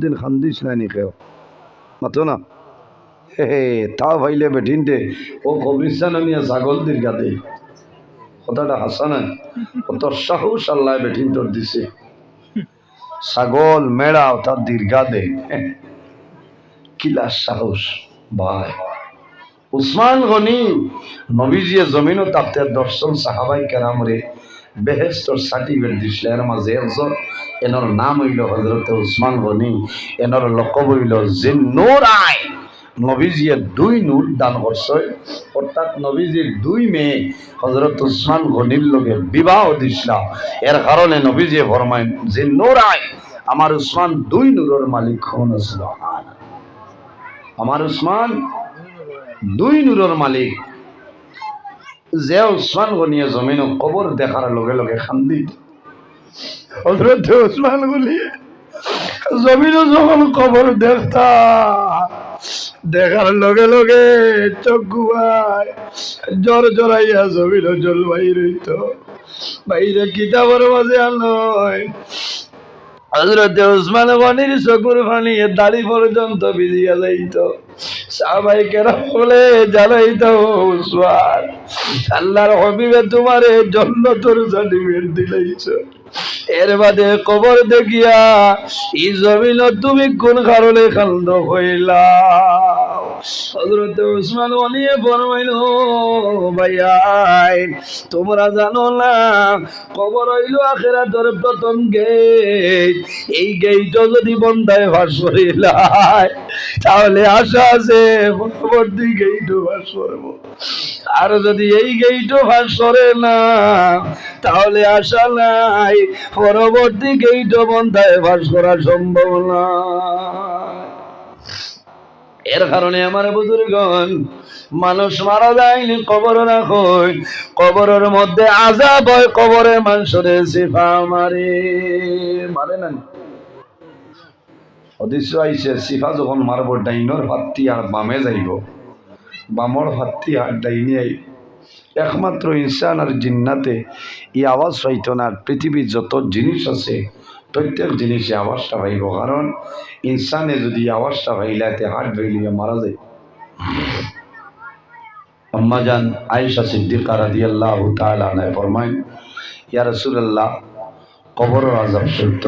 দিন খান্দিস না নি কেউ। মাতো না। হে তা ভাইলে বেঠিনতে, ও কবরিস্তান নিয়ে ছাগল দীর্ঘাতে কথাটা হাসা নাই। কত সাহস আল্লাহ বেঠিন তোর দিছে। ছাগল, মেড়া তার দীর্ঘা দে কিলা সাহস। ভাই। উসমান গনি, নবীজিয়ে জমিন ও তাপতে দর্শন সাহাবাই কেরাম রে। বেহেস্তর সার্টিফিকেট দিছিল এর মাঝে একজন। এনর নাম হইল হজরত উসমান গনি। এনর লকব হইল জিন নূর আই নবীজিয়ে দুই নূর দান করছে। অর্থাৎ নবীজির দুই মেয়ে হজরত উসমান গনির লগে বিবাহ দিছিলা এর কারণে নবীজিয়ে ফরমাইন জিন নূর আই আমার উসমান দুই নূরের মালিক হন আমার উসমান দুই নূরের মালিক। যে উসমান গনিয়ে জমিন কবর দেখার লগে লগে খান্দি। হজরত উসমান গনিয়ে জমিন যখন কবর দেখতা দেখার লগে লগে চোখ ঘুমায় জ্বর জড়াইয়া জমিন জল বাইর হইত বাইরে কিতাবর মাঝে আনয় হজরত উসমান গনির চকুর পানি দাড়ি পর্যন্ত ভিজিয়া যাইত। সাহাবাই কেরাম বলে দাও, উসমান, আল্লাহর হবিবে তোমারে তোর সার্টিফিকেট দিলাইছ। এর বাদে কবর দেখিয়া ই জমিন তুমি কোন কারণে খান্দ হইলা? হজরত উসমান অনিয়ে ফরমাইল, ভাইয়াই, তোমরা জানো না, কবর হইল আখেরাতর প্রথম গেট এই গেইট যদি বন্ধায় ভাস তাহলে আশা আছে পরবর্তী গেইটও ভাস করব। আর যদি এই গেইটও ভাস করে না, তাহলে আশা নাই পরবর্তী গেইটও বন্ধায় ভাস করা সম্ভব না। এর কারণে আমার বুজুর্গণ, মানুষ মারা যায়নি, কবর রাখই কবরের মধ্যে আজাব হয় কবরে মানুষরে সিফা মারে। মারে না অদৃশ্য আইসে সিফা যখন মারব, ডাইনর ভাত্তি আর বামে যাইব। বামর ভাত্তি আর ডাইনি আই। একমাত্র ইনসান আর জিন্নাতে এই আওয়াজ পাইত না পৃথিবীর যত জিনিস আছে প্রত্যেক জিনিসে আওয়াজটা ভাইব কারণ ইনসানে যদি আওয়াজটা পাইলাতে হাট ভাইলিয়ে মারা যায়। আম্মাজান আয়েশা সিদ্দিকা রাদিয়াল্লাহু তাআলা আনহা ফরমায় ইয়া রাসূলুল্লাহ, কবরের আজাব সত্য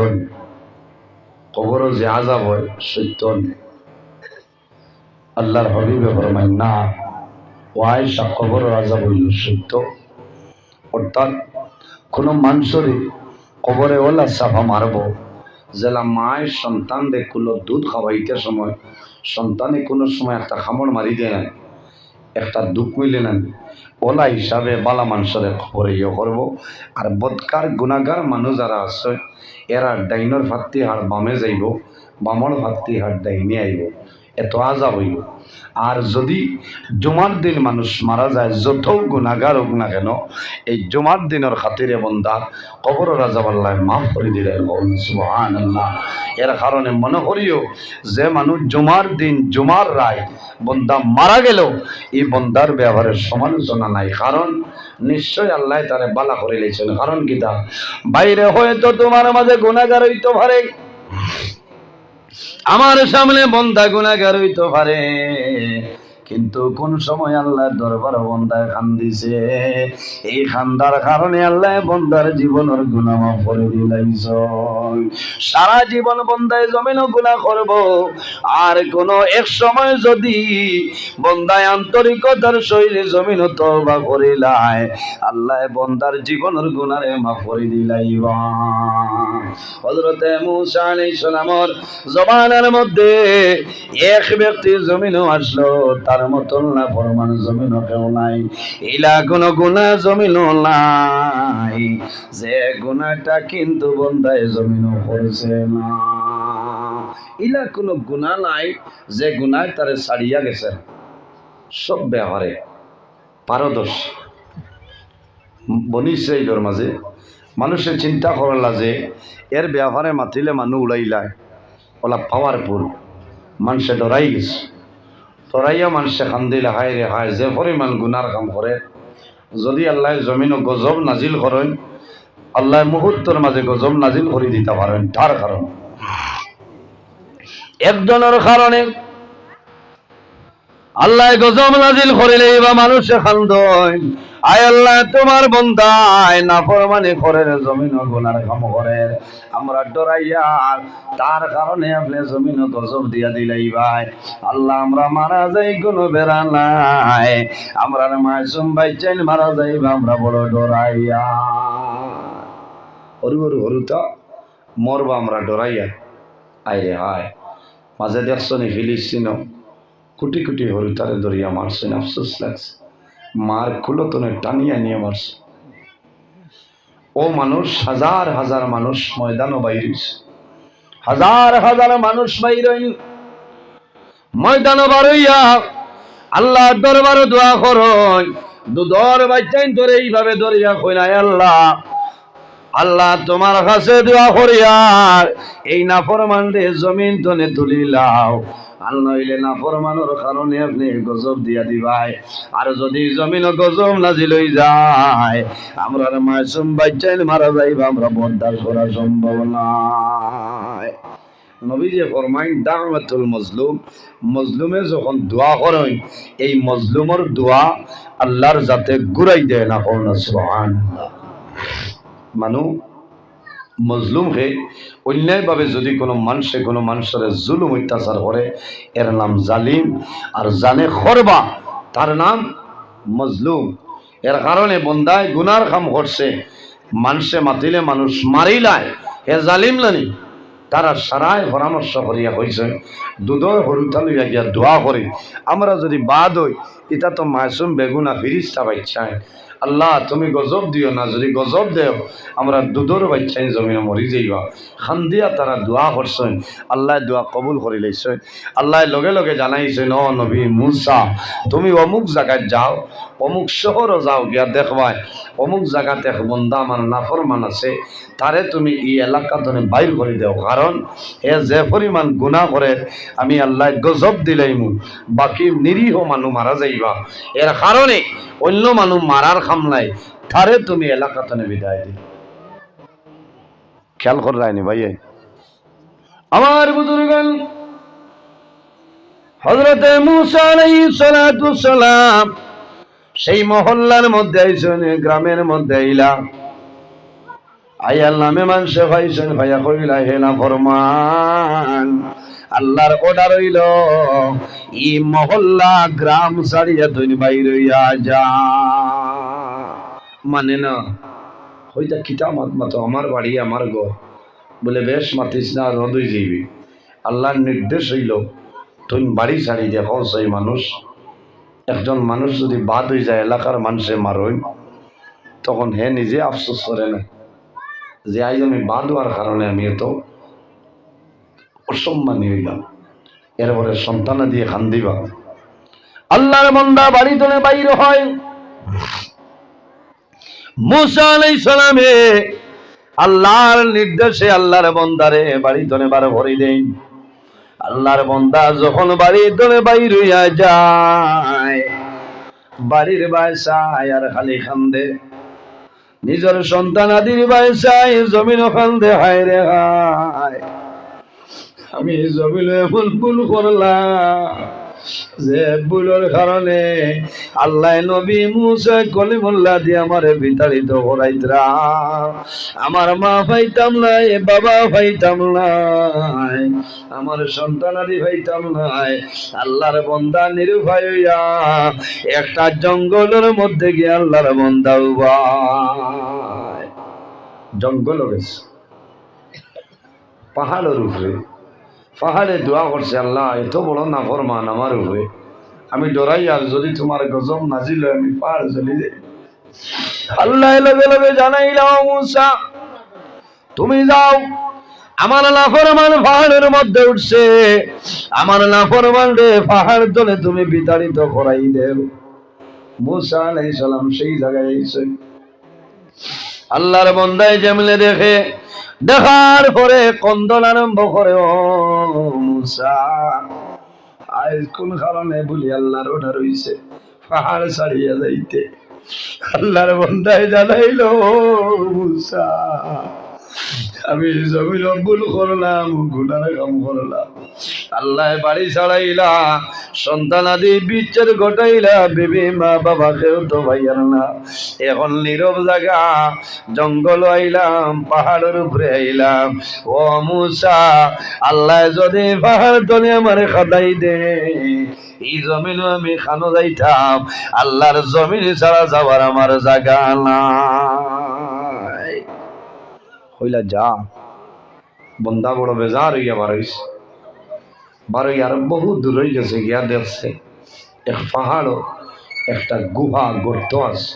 কবরের যে আজাব হয়, সত্য আল্লাহর হাবিবে ফরমায় না, ও আয়েশা কবরের আজাব হইল সত্য। অর্থাৎ কোনো মানুষের কবরে ওলা সাফা মারব। জেলা মায়ের সন্তান কুলো দুধ খাওয়াইতে সময়, সন্তানে কোনো সময় একটা খামড় মারি দেয় না একটা দুঃখ মিলে নেন। ওলা হিসাবে বালা মানুষের খবরে ইয়ে করব। আর বদকার গুণাগার মানুষ যারা আছে, এরা ডাইনর ভাত্তি হার বামে যাইব, বামর ভাত্তি হার ডাইনে আইব। এত আজা হইব। আর যদি জুমার দিন মানুষ মারা যায় যত গুণাগার হোক না কেন, এই জুমার দিনের খাতিরে বন্দা, কবর রাজাবাল্লাহ মাফ করে দিলে এর কারণে মনে করিও, যে মানুষ জুমার দিন, জুমার রায় বন্দা মারা গেল এই বন্দার ব্যবহারে সমালোচনা নাই। কারণ নিশ্চয় আল্লাহ তারে বালা করে লেছেন কারণ কি তা? বাইরে হয়তো তোমার মাঝে গুণাগার হইতে পারে। আমার সামনে বন্ধা গুণাগার হইতে পারে। কিন্তু কোন সময় আল্লাহ দরবার বন্দায় খান দিছে এই খান্দার কারণে আল্লাহ বন্দার জীবনের গুণামা করে দিলাইছ সারা জীবন বন্দায় জমিন গুণা করব। আর কোন এক সময় যদি বন্দায় আন্তরিকতার শৈলী জমিন তবা করিলাই আল্লাহ বন্দার জীবনের গুণারে মা করে দিলাইবা। হজরতে মুসা আলাইহিস সালামর মধ্যে এক ব্যক্তি জমিনও আসলো, তার মতন না ফরমান জমিনও কেউ নাই, ইলা কোনো গুণা জমিন নাই। যে গুণাটা কিন্তু বন্ধায় জমিনও করেছে না। ইলা কোনো গুণা নাই, যে গুণায় তারে ছাড়িয়া গেছে। সব ব্যবহারে পারদর্শ। বনিছে এইটোর মাঝে মানুষে চিন্তা করলা যে এর ব্যবহারে মাতিলে মানুহ উলাইলায় ওলা পাওয়ারফুল মানুষে ডরাই গেছে। ডরাইয়া মানুষে খান্দিলে, হায় রে হায়, যে পরিমাণ গুনার কাম করে। যদি আল্লাহ জমিন গজব নাজিল করেন আল্লাহ মুহূর্তর মাঝে গজব নাজিল করে দিতে পারেন, তার কারণ। একজনের কারণে আল্লাহ গজম নাজিল করিলে বা মানুষে খান্দন। আয় আল্লাহ, তোমার বন্দায় না ফরমানি করেন জমিন গুনার কাম করেন। আমরা ডরাইয়া, তার কারণে আপনি জমিন গজব দিয়া দিলাই ভাই। আল্লাহ, আমরা মারা যাই, কোনো বেড়া নাই। আমরা মাসুম বাইচাইন মারা যাইবা আমরা বড় ডরাইয়া। হরু হরু হরুতা মরবা আমরা ডরাইয়া। আইরে হায় মাঝে দেখছ নি ফিলিস্তিনও? কোটি কোটি হরিতারে দরিয়া মারছেন আফসোস লাগছে। মার কুলতনে টানিয়া নিয়ে মারছে। ও মানুষ, হাজার হাজার মানুষ ময়দানও বাইরিস হাজার হাজার মানুষ বাইরেন ময়দানও বারইয়া আল্লাহ দরবার দোয়া করই দুদর বাচ্চাইন ধরে এইভাবে দরিয়া কইনাই আল্লাহ আল্লাহ তোমার কাছে দোয়া করিয়ার এই নাফরমান রে জমিন তনে তুলিলাও আর নইলে নাফরমানোর কারণে আপনি গজব দিয়া দিবাই। আর যদি জমিন গজব নাজি লই যায় আমরা মাসুম বাচ্চাইন মারা যাইবা, আমরা বরদাস্ত করা সম্ভব নয় নবী যে ফরমাইন দাওয়াতুল মজলুম মজলুমে যখন দোয়া করেন এই মজলুমর দোয়া আল্লাহর যাতে ঘুরাই দেয় না কোন সুবহানাল্লাহ মানু মজলুম হে, অন্যায়ভাবে যদি কোনো মানুষে কোনো মানুষের জুলুম অত্যাচার করে, এর নাম জালিম। আর জানে খরবা, তার নাম মজলুম। এর কারণে বন্দায় গুনার কাম করছে মানুষে মাতিলে মানুষ মারিলায়। হে জালিম লানি তারা সারায় পরামর্শ করিয়া কইছে দুধর হরুতা লইয়া গিয়া দোয়া করে। আমরা যদি বাদ হই এটা তো মাসুম বেগুনা ফিরিস্তা বাচ্চায় আল্লাহ, তুমি গজব দিও না, যদি গজব দেও, আমরা দুধর বাচ্চাই জমিনে মরি যাইবা। খান দিয়া তারা দোয়া করছেন আল্লাহ দোয়া কবুল করে লাইছে আল্লাহ লগে লগে জানাইছে, ন নবী মুসা তুমি অমুক জায়গায় যাও, অমুক শহরও যাও গিয়া দেখবাই, অমুক জায়গাতে এক বন্দা আমার নাফরমান আছে তারে তুমি এই এলাকা ধরে বাইর করে দেও। কারণ এ যে পরিমাণ গুণা করে আমি আল্লাহ গজব দিলাইমু বাকি নিরীহ মানুষ মারা যাইবা। এর কারণে অন্য মানুষ মারার খামলাই তারে তুমি এলাকা ধরে বিদায় দি খেয়াল করে রায়নি ভাই আমার বুজুর্গান হজরতে মুসা আলাইহিস সালাতু সালাম সেই মহল্লার মধ্যে আইসেন, গ্রামের মধ্যে আইলা। আইয়াল নামে মানুষে ভাইছেন ভাইয়া কইলা, হে না ফরমান আল্লাহর অর্ডার হইল, ই মহল্লা গ্রাম ছাড়িয়া তুই বাইর হইয়া যা। মানে না, হইতা কিতা মাত আমার বাড়ি, আমার ঘর। বলে, বেশ, মাতিস না রদই যাইবি। আল্লাহর নির্দেশ হইল তুই বাড়ি ছাড়ি দেখো সেই মানুষ। একজন মানুষ যদি বাদ হয়ে যায় এলাকার মানুষে মারই, তখন হে নিজে আফসোস করে না। যে আজ আমি বাদ হওয়ার কারণে আমি এত অসম্মানী হইলাম। এরপরে সন্তানা দিয়ে খান দিবা আল্লাহর মন্দা বাড়ি তোলে বাইর হয়। আল্লাহর নির্দেশে আল্লাহর বন্দারে বাড়ি তোলে বার ভরি দেন। আল্লাহর বন্দা যখন বাড়ি তোলে বাইর হইয়া যায়, বাড়ির বাসায় আর খালি খান্দে নিজের সন্তান আদির বাসায় জমিন খান্দে হায় রে হায়। আমি জমিন এমন ভুল করলাম যে ভুলের কারণে আল্লাহ নবী মুসা কলিমুল্লাহ দিয়ে আমারে বিতাড়িত করাইতরা আমার মা পাইতাম নাই বাবা পাইতাম নাই আমার সন্তানাদি পাইতাম নাই আল্লাহর বন্দা নিরুপায় হইয়া একটা জঙ্গলের মধ্যে গিয়ে আল্লাহর বন্দা উবায় জঙ্গল গেছে পাহাড়ের উপরে। পাহাড়ে দোয়া করছে, আল্লাহ, এত বড় নাফরমান আমার উপরে। আমি ডরাই আর যদি তোমার গজব নাজিল আমি পাহাড় চলে যাই। আল্লাহ লগে লগে জানাইলাম মুসা, তুমি যাও, আমার লাফরমান পাহাড়ের মধ্যে উঠছে। আমার লাফরমান রে, পাহাড় তোলে তুমি বিতাড়িত করাই দেও মুসা আলাইহিস সালাম সেই জায়গায় আল্লাহর বন্দায় যেমলে দেখে দেখার পরে কন্দন আরম্ভ করে, ও মুসা। আজ কোন কারণে বলি আল্লাহর ওটা রইছে পাহাড় ছাড়িয়া যাইতে। আল্লাহর বন্ধায় জানাইল মুসা। আমি জমির ভুল করলাম, গুনার কাম করলাম। আল্লাহ বাড়ি ছাড়াইলা, সন্তান আদি বিচ্ছেদ ঘটাইলা, বিবি মা বাবা কেউ তো ভাইয়ার না। এখন নীরব জায়গা জঙ্গল আইলাম, পাহাড়ের উপরে আইলাম। ও মুসা, আল্লাহ যদি পাহাড় তলে আমার খাদাই দে। এই জমিন আমি খানো যাইতাম, আল্লাহর জমিন ছাড়া যাবার আমার জায়গা না হইলা যা, বন্দা বড় বেজার হইয়া বার হইছে বার হইয়া আর বহু দূর হয়ে গেছে, গিয়া দেখছে। এক পাহাড় একটা গুহা, গর্ত আছে।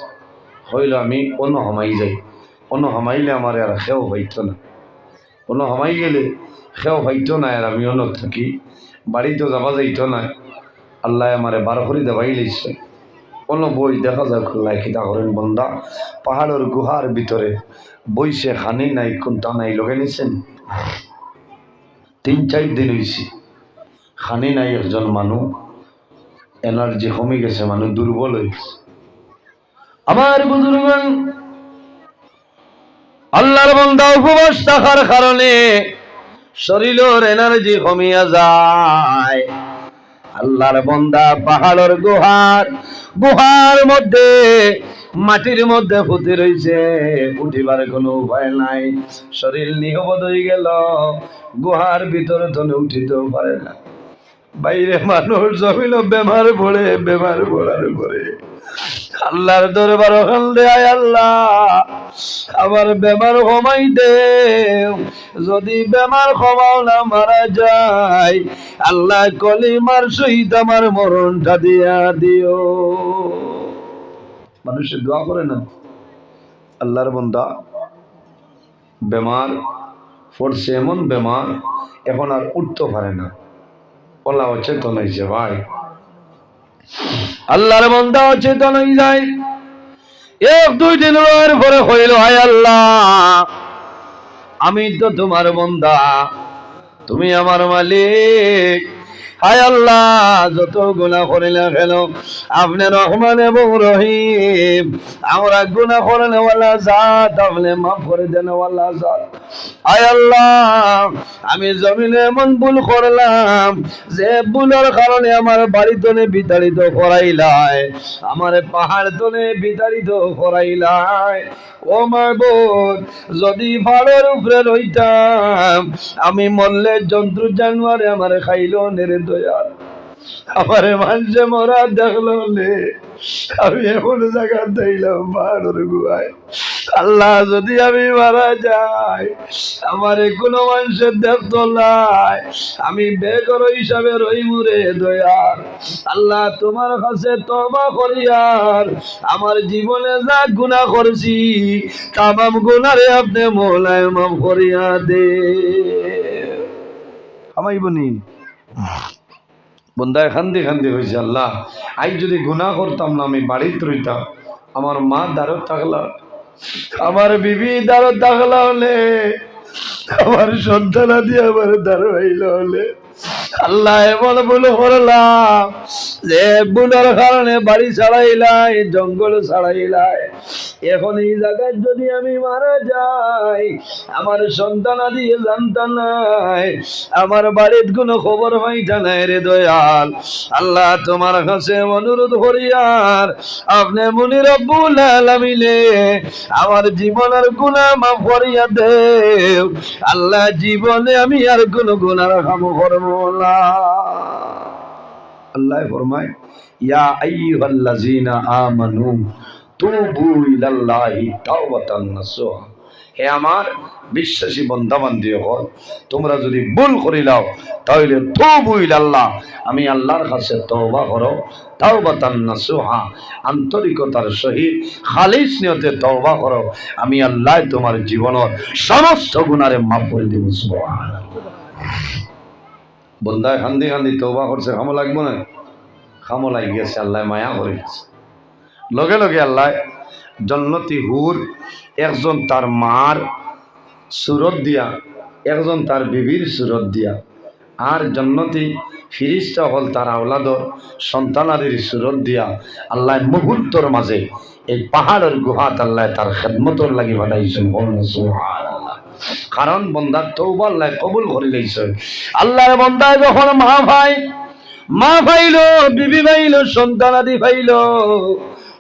হইল আমি অন্য হমাই যাই। অন্য হমাইলে আমার আর সেও হইতো না। অন্য হমাই গেলে সেও হইতো না আর আমি অন্য থাকি। বাড়িতে যাবা যাইতো না। আল্লাহ আমারে বার করে দেবাই লইছে। কোনো বই দেখা যায় খোল্লায় করেন বন্দা। পাহাড়ের গুহার ভিতরে বইসে খানি নাই, কোনটা নাই, লগে নিছেন? তিন, চার দিন হয়েছে খানি নাই একজন মানুষ এনার্জি কমে গেছে মানুষ দুর্বল হয়েছে আমার বুজুর্গান আল্লাহর বন্দা উপবাস থাকার কারণে শরীরের এনার্জি কমিয়া যায়। আল্লাহর বন্দা পাহাড়ের গুহার গুহার মধ্যে মাটির মধ্যে ফুটে রয়েছে উঠিবার কোনো উপায় নাই। শরীর নিহবদ হয়ে গেল। গুহার ভিতরে ধনে উঠিতেও পারে না বাইরে মানুষ জমিল বেমার পড়ে, বেমার পড়ার পরে আল্লাহর দরবার ওখান দেয় আল্লাহ, আবার বেমার কমাই দে যদি বেমার কমাও না, মারা যায়। আল্লাহ কলিমার সহিত আমার মরণটা দিয়া দিও। মানুষের দোয়া করে না? আল্লাহর বন্দা, বেমার পড়ছে এমন বেমার, এখন আর উঠতে পারে না। বলা অচেতন হয়েছে ভাই। আল্লাহর বন্দা অচেতন হয়ে যায় এক দুই দিন রয়ের পরে হইল হায় আল্লাহ। আমি তো তোমার বন্দা, তুমি আমার মালিক। হায় আল্লাহ, যত গুণা করিলে ফেল আপনি রহমান এবং রহিম। আমরা গুণা করেন ওয়ালা জাত, আপনি মাফ করে দেন ওয়ালা জাত। হায় আল্লাহ, আমি জমিনে এমন ভুল করলাম যে ভুলের কারণে আমার বাড়ি তনে বিতাড়িত করাইলাই আমার পাহাড় তনে বিতাড়িত করাইলাই ও মার যদি ভাড়ার উপরে রইতাম, আমি মরলে জন্তু জানুয়ারে আমার খাইলো নেড়ে দয়াল। আমার মানুষে মরা দেখল আমি এমন জায়গা দিলাম পাহাড়ের গুহায়। আল্লাহ, যদি আমি মারা যাই, আমারে কোনো মানুষের দেখতো নাই। আমি বেগর হিসাবে রইমুরে দয়াল। আল্লাহ, তোমার কাছে তবা করিয়ার আমার জীবনে যা গুণা করছি, তামাম গুণারে আপনি মোলায় মাফ করিয়া দে। আমাইবনি বন্দায় খান্দি খান্দি হয়েছে আল্লাহ। আই যদি গুণা করতাম না, আমি বাড়িতে রইতাম। আমার মা দাঁড়ত থাকলা, আমার বিবি দাঁড়ত থাকলা হলে, আমার সন্তানা দিয়ে আমার হইল হলে। আল্লাহ এমন ভুল করলাম যে ভুলের কারণে বাড়ি ছাড়াইলাই, জঙ্গল ছাড়াইলাই। এখন এই জায়গায় যদি আমি মারা যাই, আমার সন্তান দিয়ে জানতাম নাই, আমার বাড়ির কোনো খবর হইতা নাই রে দয়াল। আল্লাহ তোমার কাছে অনুরোধ করিয়ার আপনি মুনি রব্বুল আলামিনে আমার জীবনের গুনাহ মাফ করিয়া দেও। আল্লাহ জীবনে আমি আর কোনো গুনার কাম করব আল্লাহ ফরমায় হে আমার বিশ্বাসী হল তোমরা যদি ভুল করিলাও তাহলে তবু ইলাল্লাহ, আমি আল্লাহর কাছে তওবা করো। তাওবাতান নাসুহা, আন্তরিকতার সহিত খালিস নিয়তে তওবা করো। আমি আল্লাহ তোমার জীবনের সমস্ত গুণারে মাফ করে দিব, সুবহানাল্লাহ। বন্দায় খান্দি খান্দি তৌবা করছে, খামো লাগবো না? খামো লাগি গেছে, আল্লাহ মায়া করে গেছে। লগে লগে আল্লাহ জন্নতি হুর একজন তার মার সুরত দিয়া, একজন তার বিবির সুরত দিয়া, আর জন্নতি ফিরিস্তা হল তার আওলাদর সন্তানাদের সুরত দিয়া আল্লাহ মুহূর্তর মাঝে এই পাহাড়ের গুহাত আল্লাহ তার খেদমতর লাগি সুবহানাল্লাহ। কারণ বন্দার তৌবা আল্লাহ কবুল করে লইছে আল্লাহর বন্দায় যখন মা ভাই, মা ভাইল, বিবি ভাইল সন্তান আদি ভাইল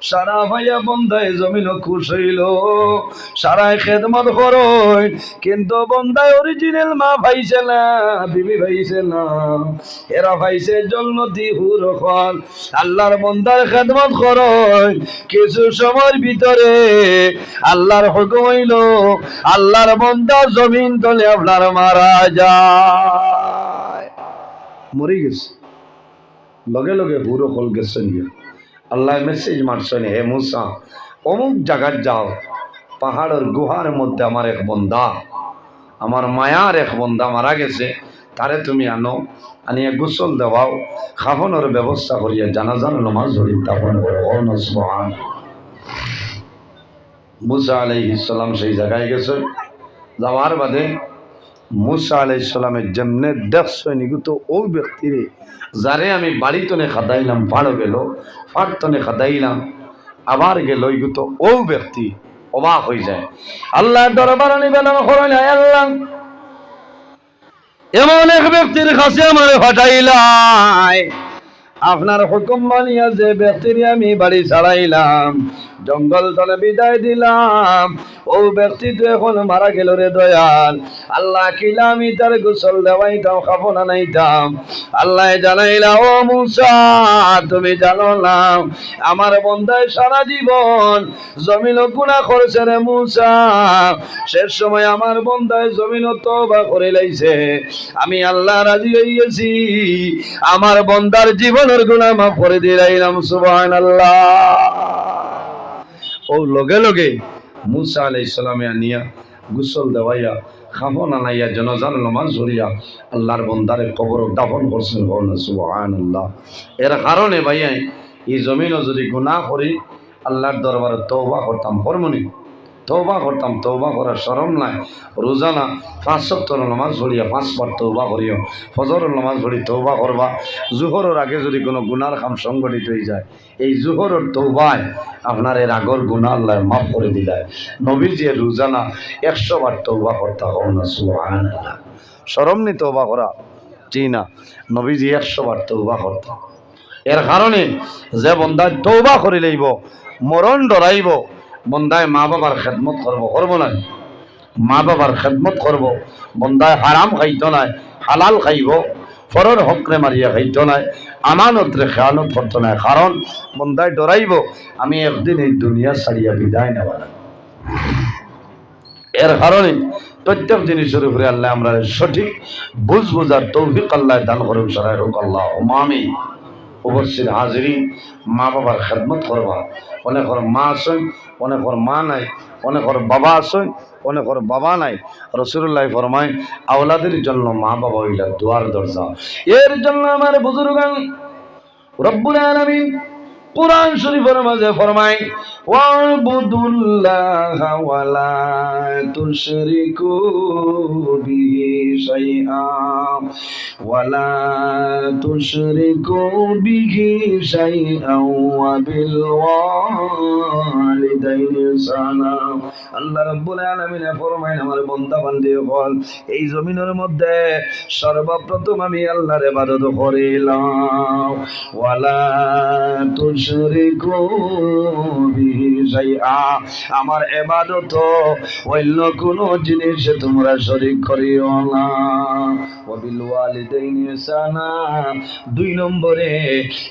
সারা ভাইয়া বন্দায় জমিন খুশ হইল। সারাই খেদমত করই কিন্তু বন্দায় অরিজিনাল মা ভাইছে না, বিবি ভাইছে না। এরা ভাইছে জন্মতি হুর খন আল্লাহর বন্দার খেদমত করই কিছু সময়ের ভিতরে আল্লাহর হুকুম হইল, আল্লাহর বন্দা জমিন তলে আপনার মারা যায়। মরে গেছে। লগে লগে বুড়ো হল গেছেন গিয়া। আল্লাহ মেসেজ মারছেন, হে মুসা, অমুক জায়গার যাও। পাহাড়ের গুহার মধ্যে আমার এক বন্দা আমার মায়ার এক বন্ধা মারা গেছে। তারে তুমি আনো, আনিয়ে গোসল দেওয়াও খাফনের ব্যবস্থা করিয়া জানাজান নমাজ ধরি তাপন করো। ও নসবান। মুসা আলাইহিস সালাম সেই জায়গায় গেছে। যাওয়ার বাদে মুসা আলাই সালামের যেমনে দেখছ নিগুত ওই ব্যক্তিরে, যারে আমি বাড়িতনে খাদাইলাম পাড়ো গেল ফাটতনে খাদাইলাম, আবার গেল ইগুত ও ব্যক্তি, অবাক হয়ে যায়। আল্লাহ দরবার নিবেদন করেন "হে আল্লাহ, এমন এক ব্যক্তির কাছে আমার ফাটাইলাই আপনার হুকুম মানিয়া যে ব্যক্তির আমি বাড়ি ছাড়াইলাম, জঙ্গল তলে বিদায় দিলাম, ও ব্যক্তি তো এখন মারা গেল রে দয়াল। আল্লাহ কিলা আমি তার গোসল দেওয়াইতাম খাবনা নাইতাম? আল্লাহ জানাইলা, ও মুসা, তুমি জানো না, আমার বন্ধায় সারা জীবন জমিন গুণা করেছে রে মুসা। শেষ সময় আমার বন্ধায় জমিন তবা করে লাইছে। আমি আল্লাহ রাজি হইয়াছি, আমার বন্দার জীবনের গুণা মাফ করে দিলাইলাম সুবহান ও লগে লগে মুসা আলাই ইসলামে আনিয়া গুসল দেওয়াইয়া, খাফন আনাইয়া, জনজান নমাজ ধরিয়া আল্লাহর বন্দারে কবর দাফন করছেন হন সুবহান আল্লাহ এর কারণে ভাইয়াই এই জমিনও যদি গুণা করি, আল্লাহর দরবারে তৌবা করতাম হরমনি তৌবা করতাম তৌবা করার শরম নাই রোজানা পাঁচ সপ্তাহ নামাজ পড়িয়া পাঁচবার তৌবা করিও। ফজরের নামাজ পড়ি তৌবা করবা। জুহরের আগে যদি কোনো গুনার কাম সংগঠিত হয়ে যায়, এই জুহরের তৌবায় আপনার এর আগর গুণা আল্লাহ মাফ করে দিলায় নবীর যে রোজানা একশো বার তৌবা করতা হও না সুহান শরম নি তৌবা করা জি না। নবীজি একশো বার তৌবা করতা। এর কারণে যে বন্দায় তৌবা করে লইব, মরণ ডরাইব বন্দায় মা বাবার খেদমত করব, করব না মা বাবার খেদমত করব, বন্দায় হারাম খাইতো নাই, হালাল খাইব, ফরর হকরে মারিয়া খাইতো নাই, আমানতরে খেয়ানত করতো নাই। কারণ বন্দায় ডরাইব, আমি একদিন এই দুনিয়া ছাড়িয়া বিদায় নেওয়া এর কারণে প্রত্যেক জিনিসের উপরে আল্লাহ আমরা সঠিক বুঝ বোঝার তৌফিক আল্লাহ দান করুন সরাই হোক আল্লাহ ওমামি উপস্থিত হাজিরি মা বাবার খেদমত করবা। অনেকর মা আছেন অনেকর মা নাই অনেকর বাবা আছেন অনেকর বাবা নাই। রসুল্লাহ ফরমায়, আওলাদের জন্য মা বাবা হইলা দুয়ার দরজা। এর জন্য আমার বুজুর্গান রব্বুল আলামিন কোরআন শরীফের মাঝে ফরমায়, ওয়াবুদুল্লাহ ওয়ালা তুশরিকু বিহি শাইআ ওয়ালা তুশরিকু বিহি শাইআ ওয়া বিল ওয়ালিদাইনি ইহসানা আল্লাহ রাব্বুল আলামিন ফরমায়, আমার বান্দা বান্দি হল এই জমিনের মধ্যে সর্বপ্রথম আমি আল্লাহর ইবাদত করিলাম ওয়ালা তুশরিকু বিহি আমার ইবাদত অন্য কোনো জিনিস তোমরা শরীক করিও না। দুই নম্বরে,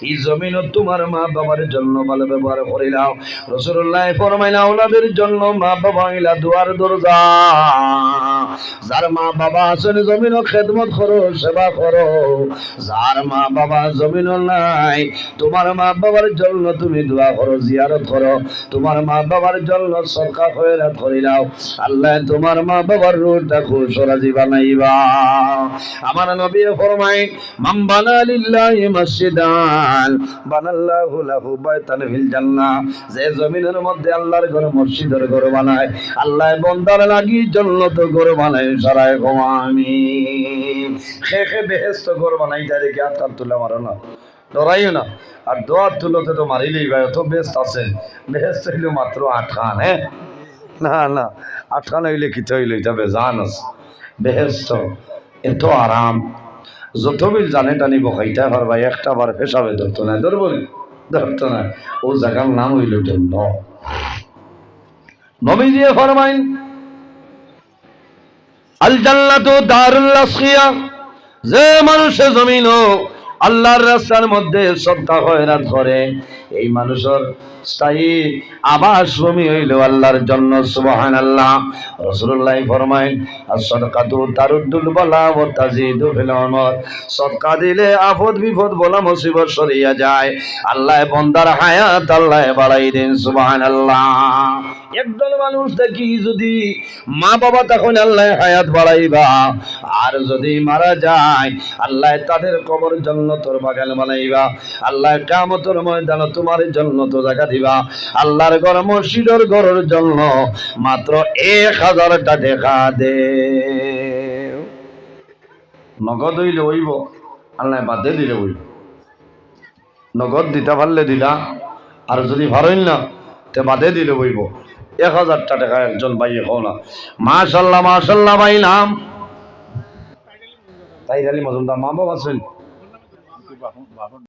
এই জমিনত তোমার মা বাবার জন্য ভালো ব্যবহার ফরমাইলা জন্য মা বাবা হইলা দুয়ার দরজা। যার মা বাবা আছেন জমিন খেদমত করো, সেবা করো। যার মা বাবা জমিন নাই, তোমার মা বাবার জন্য তুমি দোয়া করো, জিয়ারত করো। তোমার মা বাবার জন্য সরকার হয়ে ধরিলাও আল্লাহ তোমার মা বাবার রূপটা খুশ রাজি বানাইবা। আমার নবী ফরমাই মাম বানা লিল্লাহি মসজিদান, বানাল্লাহু লাহু বাইতান ফিল জান্নাহ। যে জমিনের মধ্যে আল্লাহর ঘর মসজিদের ঘর বানায়, আল্লাহ বন্দার লাগি জন্নত ঘর বানায়, সারায় আমি খে খে বেহেস্ত ঘর বানাই হাত হাত তুলে মারো না। ডরাইও না। আর দোয়ার তুলোতে তো মারিলেই ভাই, অত বেস্ট আছে। বেহেস্ত হইলেও মাত্র আট খান হ্যাঁ? না না আটকানো হইলে কিছু হইলে এটা বেজান আছে। বেহেস্ত এত আরাম। যত বিল জানে টানি বকাইতে পারবা একটা বার পেশাবে ধরতো না, ধরবো ধরতো না। ও জায়গার নাম হইল ন। নবী দিয়ে ফরমাইন, আল জান্নাতু দারুল আসকিয়া যে মানুষে জমিন আল্লাহর রাস্তার মধ্যে শ্রদ্ধা খয়রাত করে এই মানুষের স্থায়ী আবাস ভূমি হইল আল্লাহর জন্য সুবহান আল্লাহ রসুল্লাহ ফরমাইন আর সদকাতু তারুদ্দুল বলা ও তাজিদু ফিল সদকা দিলে আফদ বিপদ বলা মুসিবত সরিয়া যায়। আল্লাহ বন্দার হায়াত আল্লাহ বাড়াই দিন সুবহান আল্লাহ একদল মানুষ দেখি যদি মা বাবা তখন আল্লাহ হায়াত বাড়াইবা। আর যদি মারা যায়, আল্লাহ তাদের কবর জন্য তোর বাগান বানাইবা। আল্লাহ কামতর ময়দান তোমার জন্য তো জায়গা দিবা। আল্লাহর ঘর মসজিদের ঘরের জন্য মাত্র এক হাজারটা দেখা দে। নগদ হইলে হইব, আল্লাহ বাদে দিলে হইব। নগদ দিতে পারলে দিলা, আর যদি ভারইল না, তে বাদে দিলে হইব। এক হাজারটা টাকা একজন ভাই খাও না। মাসাল্লাহ মাশাল্লাহ ভাই, নাম? তাই মজুমদার। মা বাবা আছেন?